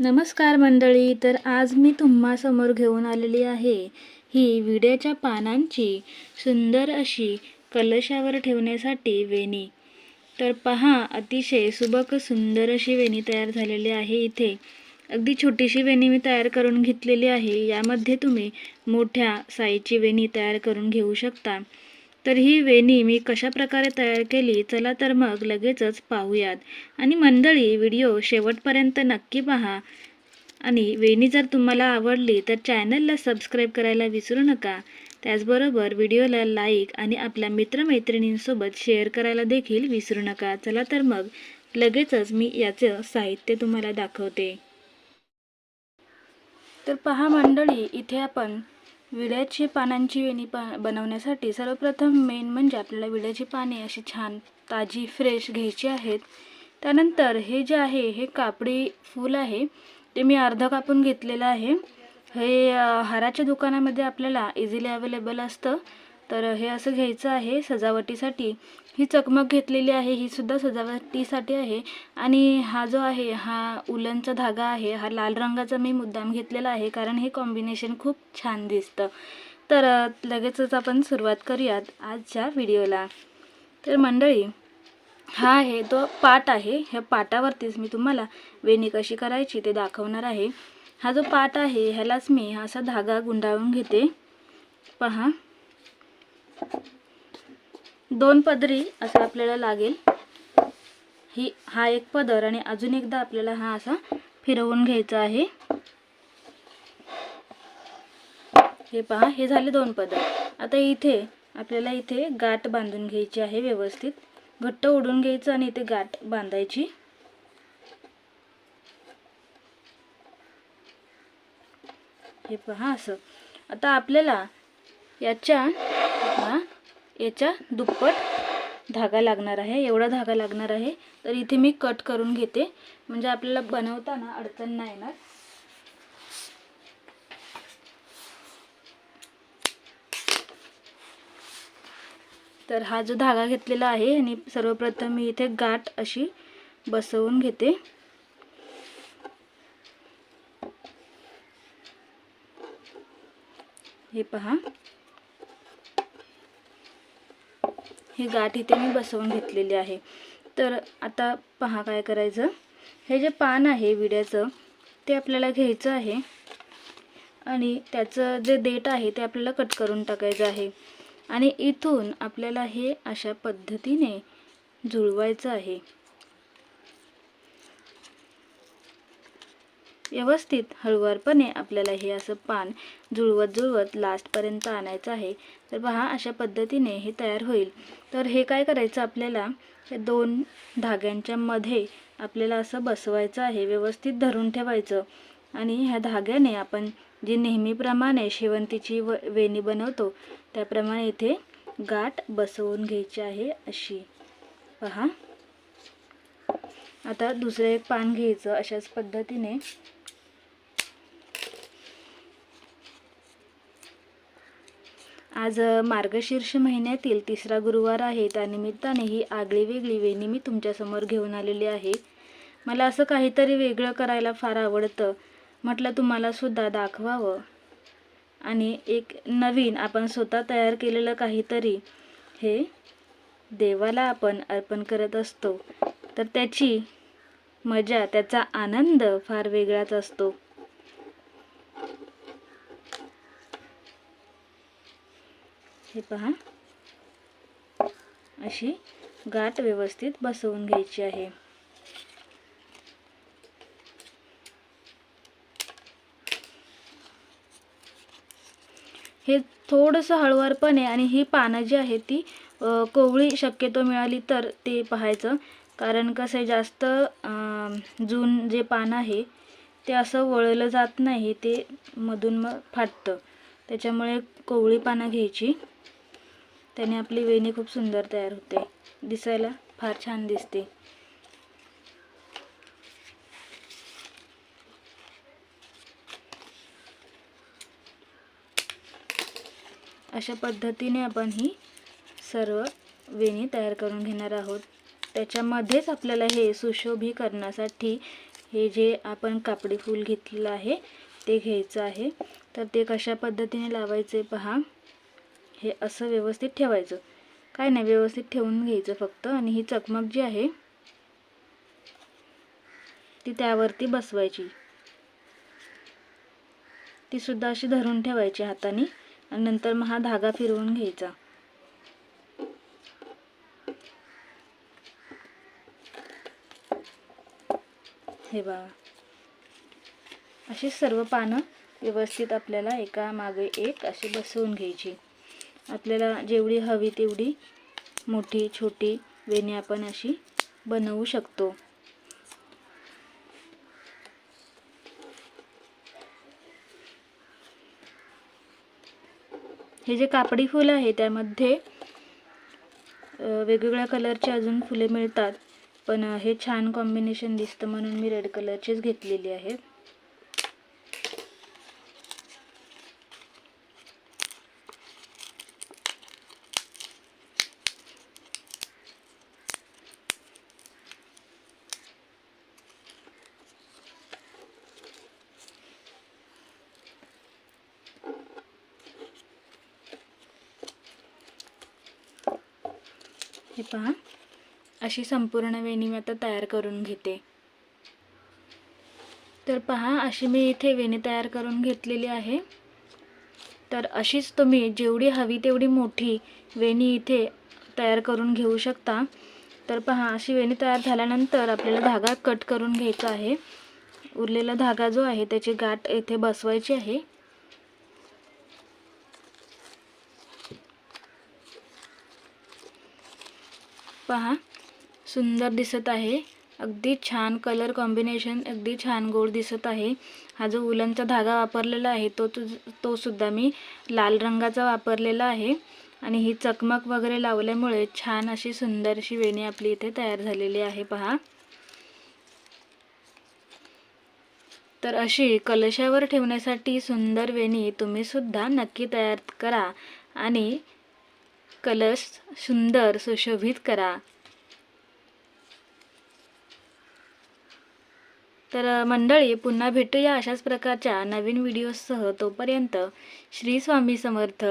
नमस्कार मंडळी तर आज मी तुम्हासमोर घेऊन आलेली आहे ही विड्याच्या पानांची सुंदर अशी कलशावर ठेवण्यासाठी वेणी. तर पहा अतिशय सुबक सुंदर अशी वेणी तयार झालेली आहे इथे. अगदी छोटीशी वेणी मी तयार करून घेतलेली आहे. यामध्ये तुम्ही मोठ्या साईजची वेणी तयार करून घेऊ शकता. तर ही वेणी मी कशा प्रकारे तयार केली? चला तर मग लगेचच पाहूयात. आणि मंडळी व्हिडिओ शेवटपर्यंत नक्की पहा. आणि वेणी जर तुम्हाला आवडली तर चॅनलला सबस्क्राईब करायला विसरू नका. त्याचबरोबर व्हिडिओला लाईक आणि आपल्या मित्रमैत्रिणींसोबत शेअर करायला देखील विसरू नका. चला तर मग लगेचच मी याचं साहित्य तुम्हाला दाखवते. तर पहा मंडळी इथे आपण विड्याची पानांची वेणी पा बनवण्यासाठी सर्वप्रथम मेन म्हणजे आपल्याला विड्याची पाने अशी छान ताजी फ्रेश घ्यायची आहेत. त्यानंतर हे जे आहे हे कापडी फूल आहे. ते मी अर्ध कापून घेतलेलं आहे. हे हाराच्या दुकानामध्ये आपल्याला इझिली अवेलेबल असतं. तर हे असं घ्यायचं आहे सजावटीसाठी. ही चकमक घेतलेली आहे ही सुद्धा सजावटीसाठी आहे. आणि हा जो आहे हा उलनचा धागा आहे हा लाल रंगाचा मी मुद्दाम घेतलेला आहे कारण हे कॉम्बिनेशन खूप छान दिसतं. तर लगेचच आपण सुरुवात करूयात आजच्या व्हिडिओला. तर मंडळी हा आहे तो पाट आहे. ह्या पाटावरतीच मी तुम्हाला वेणी कशी करायची ते दाखवणार आहे. हा जो पाट आहे ह्यालाच मी हा असा धागा गुंडाळून घेते. पहा. दोन पदरी असं आपल्याला लागेल. ही हा एक पदर आणि अजून एकदा आपल्याला हा असा फिरवून घ्यायचा आहे. हे पहा हे झाले दोन पदर. आता इथे आपल्याला इथे गाठ बांधून घ्यायची आहे व्यवस्थित. घट्ट ओढून घ्यायचं आणि इथे गाठ बांधायची. हे पहा असं. आता आपल्याला याच्या हा याच्या दुप्पट धागा लागणार आहे एवढा धागा लागणार आहे. तर इथे मी कट करून घेते. म्हणजे आपल्याला बनवताना अडचण नाही येणार. तर हा जो धागा घेतलेला आहे आणि सर्वप्रथम मी इथे गाठ अशी बसवून घेते. हे पहा. ही गाठ इथे मी बसवून घेतलेली आहे. तर आता पहा काय करायचं. हे जे पान आहे विड्याचं ते आपल्याला घ्यायचं आहे. आणि त्याचं जे देठ आहे ते आपल्याला कट करून टाकायचं आहे. आणि इथून आपल्याला हे अशा पद्धतीने जुळवायचं आहे. व्यवस्थित हळुवारपणे आपल्याला हे असं पान जुळवत जुळवत लास्टपर्यंत आणायचं आहे. तर पहा अशा पद्धतीने हे तयार होईल. तर हे काय करायचं? आपल्याला हे दोन धाग्यांच्या मध्ये आपल्याला असं बसवायचं आहे व्यवस्थित धरून ठेवायचं. आणि ह्या धाग्याने आपण जी नेहमीप्रमाणे शेवंतीची व वेणी बनवतो त्याप्रमाणे इथे गाठ बसवून घ्यायची आहे अशी. पहा. आता दुसरं एक पान घ्यायचं अशाच पद्धतीने. आज मार्गशीर्ष महिन्यातील तिसरा गुरुवार आहे. त्यानिमित्ताने ही आगळी वेगळी वेणी मी तुमच्यासमोर घेऊन आलेली आहे. मला असं काहीतरी वेगळं करायला फार आवडतं. म्हटलं तुम्हालासुद्धा दाखवावं. आणि एक नवीन आपण स्वतः तयार केलेलं काहीतरी हे देवाला आपण अर्पण करत असतो. तर त्याची मजा त्याचा आनंद फार वेगळाच असतो. हे पहा. अशी गाठ व्यवस्थित बसवून घ्यायची आहे. हे थोडंसं हळुवारपणे आणि ही पानं जी आहेत ती कोवळी शक्यतो मिळाली तर ते पाहायचं. कारण कसं आहे जास्त जून जे पान आहे ते असं वळलं जात नाही ते मधून मग फाटतं. त्याच्यामुळे कोवळी पानं घ्यायची. त्याने आपली वेणी खूप सुंदर तयार होते. दिसायला फार छान दिसते. अशा पद्धतीने आपण ही सर्व वेणी तयार करून घेणार आहोत. त्याच्यामध्येच आपल्याला हे सुशोभीकरणासाठी हे जे आपण कापडी फूल घेतलेलं आहे ते घ्यायचं आहे. तर ते कशा पद्धतीने लावायचे पहा. हे असं व्यवस्थित ठेवायचं. काय नाही व्यवस्थित ठेवून घ्यायचं फक्त आणि ही चकमक जी आहे ती त्यावरती बसवायची. ती सुद्धा अशी धरून ठेवायची हाताने आणि नंतर मग हा धागा फिरवून घ्यायचा. हे बाबा अशी सर्व पानं व्यवस्थित आपल्याला एका मागे एक अशी बसवून घ्यायची. आपल्याला जेवढी हवी तेवढी मोठी छोटी वेणी आपण अशी बनवू शकतो. हे जे कापडी फुलं आहे त्यामध्ये वेगवेगळ्या कलरचे अजून फुले मिळतात पण हे छान कॉम्बिनेशन दिसतं म्हणून मी रेड कलरचीच घेतलेली आहे. हे पहा. अशी संपूर्ण वेणी मी आता तयार करून घेते. तर पहा अशी मी इथे वेणी तयार करून घेतलेली आहे. तर अशीच तुम्ही जेवढी हवी तेवढी मोठी वेणी इथे तयार करून घेऊ शकता. तर पहा अशी वेणी तयार झाल्यानंतर आपल्याला धागा कट करून घ्यायचा आहे. उरलेला धागा जो आहे त्याची गाठ येथे बसवायची आहे. पहा. सुंदर दिसत आहे. अगदी छान कलर कॉम्बिनेशन अगदी छान गोड दिसत आहे. हा जो उलनचा धागा वापरलेला आहे तो तो तो सुद्धा मी लाल रंगाचा वापरलेला आहे. आणि ही चकमक वगैरे लावल्यामुळे छान अशी सुंदर अशी वेणी आपली इथे तयार झालेली आहे पहा. तर अशी कलशावर ठेवण्यासाठी सुंदर वेणी तुम्ही सुद्धा नक्की तयार करा. आणि कलश सुंदर सुशोभित करा. तर मंडळी पुन्हा भेटूया अशाच प्रकारच्या नवीन व्हिडिओसह तोपर्यंत श्री स्वामी समर्थ.